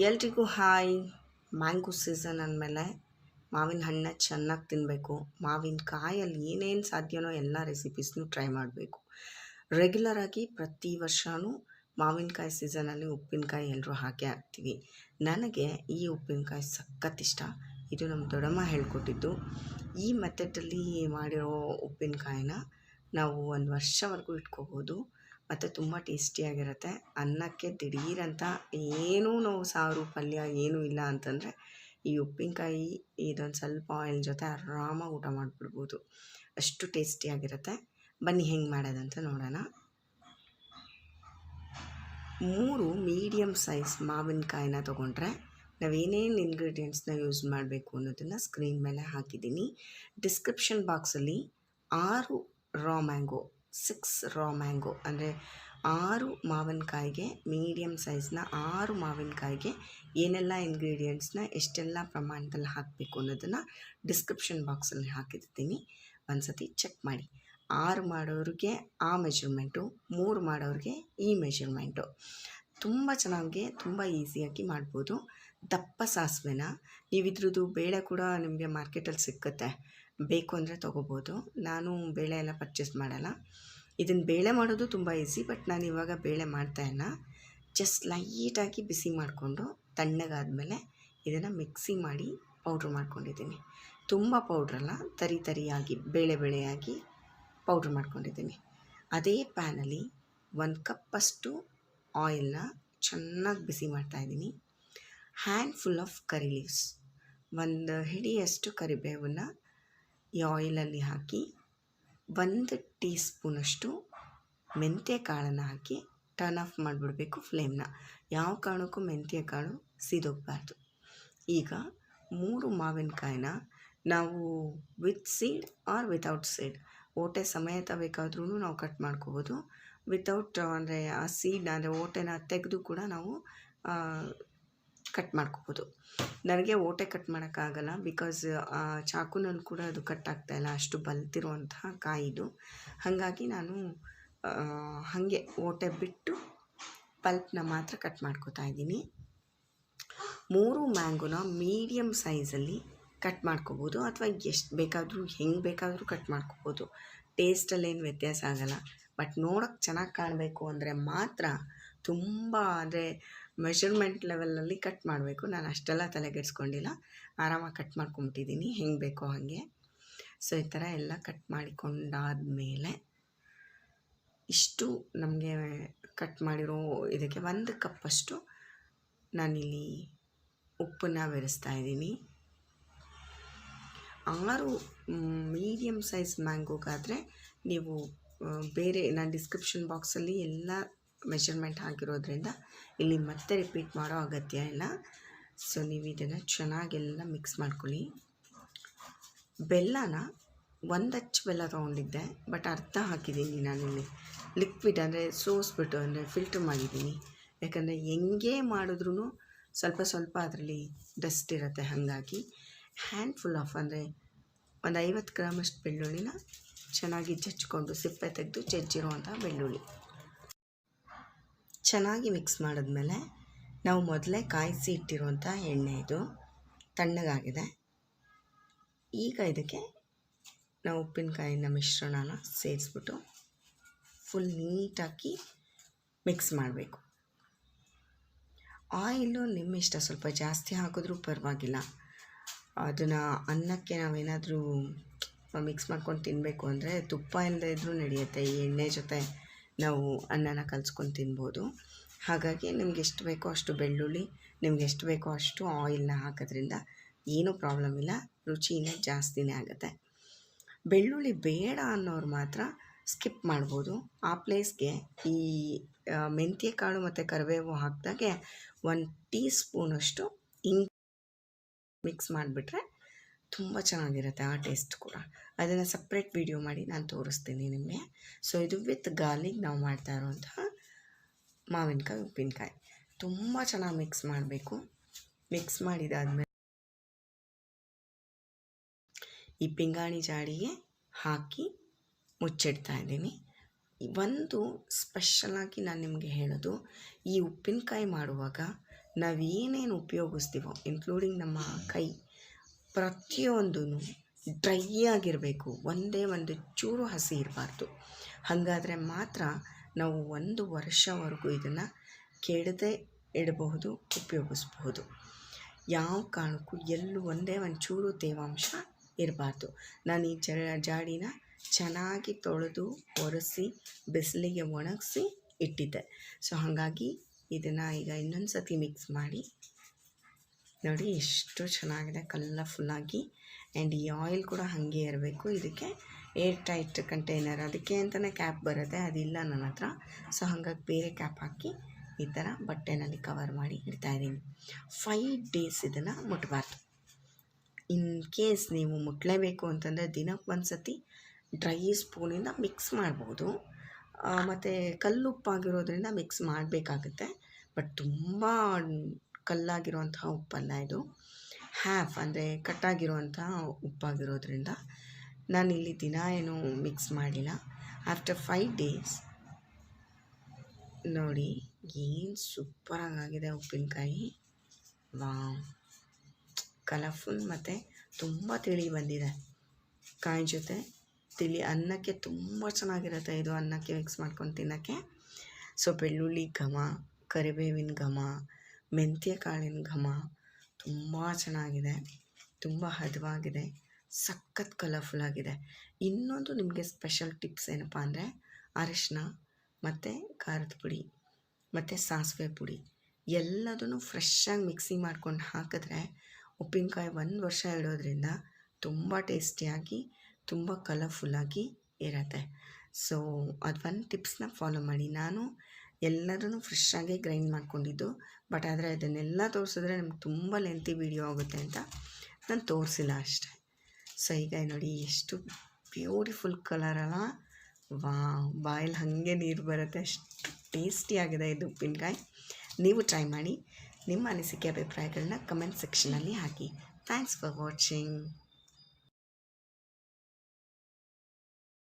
ಎಲ್ರಿಗೂ hi. Mango season ಅಂದಮೇಲೆ ಮಾವಿನ ಹಣ್ಣನ್ನ ಚೆನ್ನಾಗಿ ತಿನ್ನಬೇಕು ಮಾವಿನ ಕಾಯಲ್ಲಿ ಏನೇನು ಸಾಧ್ಯನೋ ಎಲ್ಲ ರೆಸಿಪೀಸ್ನು ಟ್ರೈ ಮಾಡಬೇಕು. ರೆಗ್ಯುಲರಾಗಿ ಪ್ರತಿ ವರ್ಷವೂ ಮಾವಿನಕಾಯಿ ಸೀಸನಲ್ಲಿ ಉಪ್ಪಿನಕಾಯಿ ಎಲ್ಲರೂ ಹಾಕೇ ಹಾಕ್ತೀವಿ. ನನಗೆ ಈ ಉಪ್ಪಿನಕಾಯಿ ಸಖತ್ ಇಷ್ಟ. ಇದು ನಮ್ಮ ದೊಡ್ಡಮ್ಮ ಹೇಳ್ಕೊಟ್ಟಿದ್ದು. ಈ ಮೆಥಡಲ್ಲಿ ಮಾಡಿರೋ ಉಪ್ಪಿನಕಾಯಿನ ನಾವು ಒಂದು ವರ್ಷವರೆಗೂ ಇಟ್ಕೋಬೋದು. ಮತ್ತು ತುಂಬ ಟೇಸ್ಟಿಯಾಗಿರುತ್ತೆ. ಅನ್ನಕ್ಕೆ ದಿಢೀರಂತ ಏನೂ ನಾವು ಸಾರು, ಪಲ್ಯ ಏನೂ ಇಲ್ಲ ಅಂತಂದರೆ ಈ ಉಪ್ಪಿನಕಾಯಿ ಇದೊಂದು ಸ್ವಲ್ಪ ಆಯಿಲ್ ಜೊತೆ ಆರಾಮಾಗಿ ಊಟ ಮಾಡಿಬಿಡ್ಬೋದು. ಅಷ್ಟು ಟೇಸ್ಟಿಯಾಗಿರುತ್ತೆ. ಬನ್ನಿ ಹೆಂಗೆ ಮಾಡೋದಂತ ನೋಡೋಣ. ಮೂರು ಮೀಡಿಯಮ್ ಸೈಜ್ ಮಾವಿನಕಾಯಿನ ತೊಗೊಂಡ್ರೆ ನಾವೇನೇನು ಇಂಗ್ರೀಡಿಯೆಂಟ್ಸ್ನ ಯೂಸ್ ಮಾಡಬೇಕು ಅನ್ನೋದನ್ನು ಸ್ಕ್ರೀನ್ ಮೇಲೆ ಹಾಕಿದ್ದೀನಿ. ಡಿಸ್ಕ್ರಿಪ್ಷನ್ ಬಾಕ್ಸಲ್ಲಿ ಆರು raw mango six raw mango ಅಂದರೆ ಆರು ಮಾವಿನಕಾಯಿಗೆ ಮೀಡಿಯಮ್ ಸೈಜ್ನ ಆರು ಮಾವಿನಕಾಯಿಗೆ ಏನೆಲ್ಲ ಇಂಗ್ರೀಡಿಯೆಂಟ್ಸ್ನ ಎಷ್ಟೆಲ್ಲ ಪ್ರಮಾಣದಲ್ಲಿ ಹಾಕಬೇಕು ಅನ್ನೋದನ್ನು ಡಿಸ್ಕ್ರಿಪ್ಷನ್ ಬಾಕ್ಸಲ್ಲಿ ಹಾಕಿರ್ತೀನಿ. ಒಂದು ಸತಿ ಚೆಕ್ ಮಾಡಿ. ಆರು ಮಾಡೋರಿಗೆ ಆ ಮೆಜರ್ಮೆಂಟು ಮೂರು ಮಾಡೋರಿಗೆ ಈ ಮೆಜರ್ಮೆಂಟು ತುಂಬ ಚೆನ್ನಾಗಿ, ತುಂಬ ಈಸಿಯಾಗಿ ಮಾಡ್ಬೋದು. ದಪ್ಪ ಸಾಸಿವೆನ ನೀವು ಇದ್ರದ್ದು ಬೇಳೆ ಕೂಡ ನಿಮಗೆ ಮಾರ್ಕೆಟಲ್ಲಿ ಸಿಕ್ಕುತ್ತೆ. ಬೇಕು ಅಂದರೆ ತೊಗೋಬೋದು. ನಾನು ಬೇಳೆ ಎಲ್ಲ ಪರ್ಚೇಸ್ ಮಾಡಲ್ಲ. ಇದನ್ನು ಬೇಳೆ ಮಾಡೋದು ತುಂಬ ಈಸಿ ಬಟ್ ನಾನು ಇವಾಗ ಬೇಳೆ ಮಾಡ್ತಾಯಿಲ್ಲ ಜಸ್ಟ್ ಲೈಟಾಗಿ ಬಿಸಿ ಮಾಡಿಕೊಂಡು ತಣ್ಣಗಾದಮೇಲೆ ಇದನ್ನು ಮಿಕ್ಸಿ ಮಾಡಿ ಪೌಡ್ರ್ ಮಾಡ್ಕೊಂಡಿದ್ದೀನಿ. ತುಂಬ ಪೌಡ್ರಲ್ಲ ತರಿ ತರಿಯಾಗಿ, ಬೇಳೆ ಬೇಳೆಯಾಗಿ ಪೌಡ್ರ್ ಮಾಡ್ಕೊಂಡಿದ್ದೀನಿ. ಅದೇ ಪ್ಯಾನಲ್ಲಿ ಒಂದು ಕಪ್ಪಷ್ಟು ಆಯಿಲ್ನ ಚೆನ್ನಾಗಿ ಬಿಸಿ ಮಾಡ್ತಾಯಿದ್ದೀನಿ handful of curry leaves ಒಂದು ಹಿಡಿಯಷ್ಟು ಕರಿಬೇವನ್ನು ಈ ಆಯಿಲಲ್ಲಿ ಹಾಕಿ ಒಂದು ಟೀ ಸ್ಪೂನಷ್ಟು ಮೆಂತ್ಯ ಕಾಳನ್ನು ಹಾಕಿ ಟರ್ನ್ ಆಫ್ ಮಾಡಿಬಿಡಬೇಕು ಫ್ಲೇಮ್ನ ಯಾವ ಕಾರಣಕ್ಕೂ ಮೆಂತ್ಯ ಕಾಳು ಸೀದೋಗಬಾರ್ದು. ಈಗ ಮೂರು ಮಾವಿನಕಾಯಿನ ನಾವು with seed or without seed ಓಟೆ ಸಮೇತ ಬೇಕಾದ್ರೂ ನಾವು ಕಟ್ ಮಾಡ್ಕೋಬೋದು. ವಿತೌಟ್ ಅಂದರೆ ಆ ಸೀಡ್ನ ಅಂದರೆ ಓಟೆನ ತೆಗೆದು ಕೂಡ ನಾವು ಕಟ್ ಮಾಡ್ಕೋಬೋದು. ನನಗೆ ಓಟೆ ಕಟ್ ಮಾಡೋಕ್ಕಾಗಲ್ಲ ಬಿಕಾಸ್ ಚಾಕುನಲ್ಲಿ ಕೂಡ ಅದು ಕಟ್ ಆಗ್ತಾಯಿಲ್ಲ ಅಷ್ಟು ಬಲ್ತಿರುವಂತಹ ಕಾಯಿದು ಹಾಗಾಗಿ ನಾನು ಹಾಗೆ ಓಟೆ ಬಿಟ್ಟು ಪಲ್ಪ್ನ ಮಾತ್ರ ಕಟ್ ಮಾಡ್ಕೋತಾ ಇದ್ದೀನಿ. ಮೂರು ಮ್ಯಾಂಗೋನ ಮೀಡಿಯಮ್ ಸೈಜಲ್ಲಿ ಕಟ್ ಮಾಡ್ಕೋಬೋದು ಅಥವಾ ಎಷ್ಟು ಬೇಕಾದರೂ, ಹೆಂಗೆ ಬೇಕಾದರೂ ಕಟ್ ಮಾಡ್ಕೋಬೋದು. ಟೇಸ್ಟಲ್ಲೇನು ವ್ಯತ್ಯಾಸ ಆಗಲ್ಲ. ಬಟ್ ನೋಡೋಕ್ಕೆ ಚೆನ್ನಾಗಿ ಕಾಣಬೇಕು ಅಂದರೆ ಮಾತ್ರ ತುಂಬ ಅಂದರೆ ಮೆಷರ್ಮೆಂಟ್ ಲೆವೆಲಲ್ಲಿ ಕಟ್ ಮಾಡಬೇಕು. ನಾನು ಅಷ್ಟೆಲ್ಲ ತಲೆಗೆಡ್ಸ್ಕೊಂಡಿಲ್ಲ. ಆರಾಮಾಗಿ ಕಟ್ ಮಾಡ್ಕೊಂಬಿಟ್ಟಿದ್ದೀನಿ ಹೆಂಗೆ ಬೇಕೋ ಹಾಗೆ. ಸೊ ಈ ಥರ ಎಲ್ಲ ಕಟ್ ಮಾಡಿಕೊಂಡಾದಮೇಲೆ ಇಷ್ಟು ನಮಗೆ ಕಟ್ ಮಾಡಿರೋ ಇದಕ್ಕೆ ಒಂದು ಕಪ್ಪಷ್ಟು ನಾನಿಲ್ಲಿ ಉಪ್ಪನ್ನು ಬೆರೆಸ್ತಾ ಇದ್ದೀನಿ. ಆರು ಮೀಡಿಯಮ್ ಸೈಜ್ ಮ್ಯಾಂಗೋಗಾದರೆ ನೀವು ಬೇರೆ, ನಾನು ಡಿಸ್ಕ್ರಿಪ್ಷನ್ ಬಾಕ್ಸಲ್ಲಿ ಎಲ್ಲ ಮೆಷರ್ಮೆಂಟ್ ಹಾಕಿರೋದ್ರಿಂದ ಇಲ್ಲಿ ಮತ್ತೆ ರಿಪೀಟ್ ಮಾಡೋ ಅಗತ್ಯ ಇಲ್ಲ. ಸೊ, ನೀವು ಇದನ್ನು ಚೆನ್ನಾಗೆಲ್ಲ ಮಿಕ್ಸ್ ಮಾಡ್ಕೊಳ್ಳಿ. ಬೆಲ್ಲನ ಒಂದು ಅಚ್ಚು ಬೆಲ್ಲ ತೊಗೊಂಡಿದ್ದೆ, ಬಟ್ ಅರ್ಧ ಹಾಕಿದ್ದೀನಿ ನಾನಿಲ್ಲಿ. ಲಿಕ್ವಿಡ್ ಅಂದರೆ ಸೋಸ್ಬಿಟ್ಟು ಅಂದರೆ ಫಿಲ್ಟರ್ ಮಾಡಿದ್ದೀನಿ. ಯಾಕಂದರೆ ಹೆಂಗೆ ಮಾಡಿದ್ರೂ ಸ್ವಲ್ಪ ಸ್ವಲ್ಪ ಅದರಲ್ಲಿ ಡಸ್ಟ್ ಇರುತ್ತೆ ಹಾಗಾಗಿ. ಹ್ಯಾಂಡ್ ಫುಲ್ ಆಫ್ ಅಂದರೆ ಒಂದು ಐವತ್ತು ಗ್ರಾಮಷ್ಟು ಬೆಳ್ಳುಳ್ಳಿನ ಚೆನ್ನಾಗಿ ಜಚ್ಕೊಂಡು ಸಿಪ್ಪೆ ತೆಗೆದು ಜಜ್ಜಿರುವಂಥ ಬೆಳ್ಳುಳ್ಳಿ. ಚೆನ್ನಾಗಿ ಮಿಕ್ಸ್ ಮಾಡಿದ್ಮೇಲೆ ನಾವು ಮೊದಲೇ ಕಾಯಿಸಿ ಇಟ್ಟಿರುವಂಥ ಎಣ್ಣೆ ಇದು ತಣ್ಣಗಾಗಿದೆ. ಈಗ ಇದಕ್ಕೆ ನಾವು ಉಪ್ಪಿನಕಾಯಿನ ಮಿಶ್ರಣನ ಸೇರಿಸ್ಬಿಟ್ಟು ಫುಲ್ ನೀಟಾಗಿ ಮಿಕ್ಸ್ ಮಾಡಬೇಕು. ಆಯಿಲು ನಿಮ್ಮ ಇಷ್ಟ, ಸ್ವಲ್ಪ ಜಾಸ್ತಿ ಹಾಕಿದ್ರೂ ಪರವಾಗಿಲ್ಲ. ಅದನ್ನು ಅನ್ನಕ್ಕೆ ನಾವೇನಾದರೂ ಮಿಕ್ಸ್ ಮಾಡ್ಕೊಂಡು ತಿನ್ನಬೇಕು ಅಂದರೆ ತುಪ್ಪ ಇಲ್ಲದೇ ಇದ್ದರೂ ನಡೆಯುತ್ತೆ, ಈ ಎಣ್ಣೆ ಜೊತೆ ನಾವು ಅನ್ನನ ಕಲ್ಸ್ಕೊಂಡು ತಿನ್ಬೋದು. ಹಾಗಾಗಿ ನಿಮ್ಗೆ ಎಷ್ಟು ಬೇಕೋ ಅಷ್ಟು ಬೆಳ್ಳುಳ್ಳಿ, ನಿಮ್ಗೆ ಎಷ್ಟು ಬೇಕೋ ಅಷ್ಟು ಆಯಿಲ್ನ ಹಾಕೋದ್ರಿಂದ ಏನೂ ಪ್ರಾಬ್ಲಮ್ ಇಲ್ಲ, ರುಚಿನೇ ಜಾಸ್ತಿನೇ ಆಗುತ್ತೆ. ಬೆಳ್ಳುಳ್ಳಿ ಬೇಡ ಅನ್ನೋರು ಮಾತ್ರ ಸ್ಕಿಪ್ ಮಾಡ್ಬೋದು. ಆ ಪ್ಲೇಸ್ಗೆ ಈ ಮೆಂತ್ಯ ಕಾಳು ಮತ್ತು ಕರಿಬೇವು ಹಾಕಿದಾಗೆ ಒಂದು ಟೀ ಸ್ಪೂನಷ್ಟು ಇಂಗ್ ಮಿಕ್ಸ್ ಮಾಡಿಬಿಟ್ರೆ ತುಂಬ ಚೆನ್ನಾಗಿರುತ್ತೆ ಆ ಟೇಸ್ಟ್ ಕೂಡ. ಅದನ್ನು ಸಪ್ರೇಟ್ ವಿಡಿಯೋ ಮಾಡಿ ನಾನು ತೋರಿಸ್ತೀನಿ ನಿಮಗೆ. ಸೊ ಇದು ವಿತ್ ಗಾರ್ಲಿಕ್ ನಾವು ಮಾಡ್ತಾ ಇರುವಂತಹ ಮಾವಿನಕಾಯಿ, ಉಪ್ಪಿನಕಾಯಿ. ತುಂಬ ಚೆನ್ನಾಗಿ ಮಿಕ್ಸ್ ಮಾಡಬೇಕು. ಮಿಕ್ಸ್ ಮಾಡಿದಾದ್ಮೇಲೆ ಈ ಪಿಂಗಾಣಿ ಜಾಡಿಗೆ ಹಾಕಿ ಮುಚ್ಚಿಡ್ತಾ ಇದ್ದೀನಿ. ಒಂದು ಸ್ಪೆಷಲಾಗಿ ನಾನು ನಿಮಗೆ ಹೇಳೋದು, ಈ ಉಪ್ಪಿನಕಾಯಿ ಮಾಡುವಾಗ ನಾವೇನೇನು ಉಪಯೋಗಿಸ್ತೀವೋ ಇನ್ಕ್ಲೂಡಿಂಗ್ ನಮ್ಮ ಕೈ ಪ್ರತಿಯೊಂದೂ ಡ್ರೈ ಆಗಿರಬೇಕು. ಒಂದೇ ಒಂದು ಚೂರು ಹಸಿ ಇರಬಾರ್ದು. ಹಾಗಾದರೆ ಮಾತ್ರ ನಾವು ಒಂದು ವರ್ಷವರೆಗೂ ಇದನ್ನು ಕೆಡದೆ ಇಡಬಹುದು, ಉಪಯೋಗಿಸ್ಬಹುದು. ಯಾವ ಕಾರಣಕ್ಕೂ ಎಲ್ಲೂ ಒಂದೇ ಒಂದು ಚೂರು ತೇವಾಂಶ ಇರಬಾರ್ದು. ನಾನು ಈ ಜಾಡಿನ ಚೆನ್ನಾಗಿ ತೊಳೆದು ಒರೆಸಿ, ಬಿಸಿಲಿಗೆ ಒಣಗಿಸಿ ಇಟ್ಟಿದ್ದೆ. ಸೊ ಹಾಗಾಗಿ ಇದನ್ನು ಈಗ ಇನ್ನೊಂದು ಸತಿ ಮಿಕ್ಸ್ ಮಾಡಿ ನೋಡಿ ಎಷ್ಟು ಚೆನ್ನಾಗಿದೆ ಕಲರ್ಫುಲ್ಲಾಗಿ ಆ್ಯಂಡ್ ಈ ಆಯಿಲ್ ಕೂಡ ಹಾಗೆ ಇರಬೇಕು. ಇದಕ್ಕೆ ಏರ್ ಟೈಟ್ ಕಂಟೈನರ್ ಅದಕ್ಕೆ ಅಂತಲೇ ಕ್ಯಾಪ್ ಬರುತ್ತೆ. ಅದಿಲ್ಲ ನನ್ನ ಹತ್ರ. ಸೊ ಹಾಗಾಗಿ ಬೇರೆ ಕ್ಯಾಪ್ ಹಾಕಿ ಈ ಥರ ಬಟ್ಟೆನಲ್ಲಿ ಕವರ್ ಮಾಡಿ ಇಡ್ತಾಯಿದ್ದೀನಿ ಫೈವ್ ಡೇಸ್ ಇದನ್ನು ಮುಟ್ಬಾರ್ದು. ಇನ್ ಕೇಸ್ ನೀವು ಮುಟ್ಟಲೇಬೇಕು ಅಂತಂದರೆ ದಿನಕ್ಕೆ ಒಂದು ಸತಿ ಡ್ರೈ ಸ್ಪೂನಿಂದ ಮಿಕ್ಸ್ ಮಾಡ್ಬೋದು. ಮತ್ತು ಕಲ್ಲುಪ್ಪಾಗಿರೋದ್ರಿಂದ ಮಿಕ್ಸ್ ಮಾಡಬೇಕಾಗುತ್ತೆ. ಬಟ್ ತುಂಬ ಕಲ್ಲಾಗಿರುವಂತಹ ಉಪ್ಪಲ್ಲ ಇದು. ಹ್ಯಾಫ್ ಅಂದರೆ ಕಟ್ಟಾಗಿರುವಂಥ ಉಪ್ಪಾಗಿರೋದ್ರಿಂದ ನಾನಿಲ್ಲಿ ದಿನ ಏನು ಮಿಕ್ಸ್ ಮಾಡಿಲ್ಲ. ಆಫ್ಟರ್ ಫೈವ್ ಡೇಸ್ ನೋಡಿ ಏನು ಸೂಪರಾಗಿದೆ ಉಪ್ಪಿನಕಾಯಿ. ವಾ ಕಲರ್ಫುಲ್ ಮತ್ತು ತುಂಬ ತಿಳಿ ಬಂದಿದೆ. ಕಾಯಿ ಜೊತೆ ತಿಳಿ ಅನ್ನಕ್ಕೆ ತುಂಬ ಚೆನ್ನಾಗಿರುತ್ತೆ ಇದು ಅನ್ನಕ್ಕೆ ಮಿಕ್ಸ್ ಮಾಡ್ಕೊಂಡು ತಿನ್ನೋಕ್ಕೆ. ಸೊ ಬೆಳ್ಳುಳ್ಳಿ ಘಮ, ಕರಿಬೇವಿನ ಘಮ ಮೆಂತ್ಯ ಕಾಳಿನ ಘಮ ತುಂಬ ಚೆನ್ನಾಗಿದೆ, ತುಂಬ ಹದವಾಗಿದೆ, ಸಖತ್ ಕಲರ್ಫುಲ್ ಆಗಿದೆ. ಇನ್ನೊಂದು ನಿಮಗೆ ಸ್ಪೆಷಲ್ ಟಿಪ್ಸ್ ಏನಪ್ಪ ಅಂದರೆ ಅರಿಶಿನ ಮತ್ತು ಖಾರದ ಪುಡಿ, ಮತ್ತು ಸಾಸಿವೆ ಪುಡಿ. ಎಲ್ಲದನ್ನು ಫ್ರೆಶ್ಶಾಗಿ ಮಿಕ್ಸಿ ಮಾಡ್ಕೊಂಡು ಹಾಕಿದ್ರೆ ಉಪ್ಪಿನಕಾಯಿ ಒಂದು ವರ್ಷ ಇಡೋದ್ರಿಂದ ತುಂಬ ಟೇಸ್ಟಿಯಾಗಿ ತುಂಬ ಕಲರ್ಫುಲ್ಲಾಗಿ ಇರತ್ತೆ. ಸೊ ಅದು ಒಂದು ಟಿಪ್ಸ್ನ ಫಾಲೋ ಮಾಡಿ. ನಾನು ಎಲ್ಲದನ್ನು ಆಗಿ ಗ್ರೈಂಡ್ ಮಾಡ್ಕೊಂಡಿದ್ದು. ಬಟ್ ಆದರೆ ಅದನ್ನೆಲ್ಲ ತೋರಿಸಿದ್ರೆ ನಮ್ಗೆ ತುಂಬ ಲೆಂತಿ ವೀಡಿಯೋ ಆಗುತ್ತೆ ಅಂತ ನಾನು ತೋರಿಸಿಲ್ಲ ಅಷ್ಟೆ. ಸೊ ಈಗ ನೋಡಿ ಎಷ್ಟು ಬ್ಯೂಟಿಫುಲ್ ಕಲರ್ ಅಲ್ಲ. ವಾ ಬಾಯಲ್ಲಿ ಹಾಗೆ ನೀರು ಬರುತ್ತೆ. ಅಷ್ಟು ಟೇಸ್ಟಿಯಾಗಿದೆ ಇದು ಉಪ್ಪಿನಕಾಯಿ. ನೀವು ಟ್ರೈ ಮಾಡಿ. ನಿಮ್ಮ ಅನಿಸಿಕೆ ಅಭಿಪ್ರಾಯಗಳನ್ನ ಕಮೆಂಟ್ ಸೆಕ್ಷನಲ್ಲಿ ಹಾಕಿ. Thanks for watching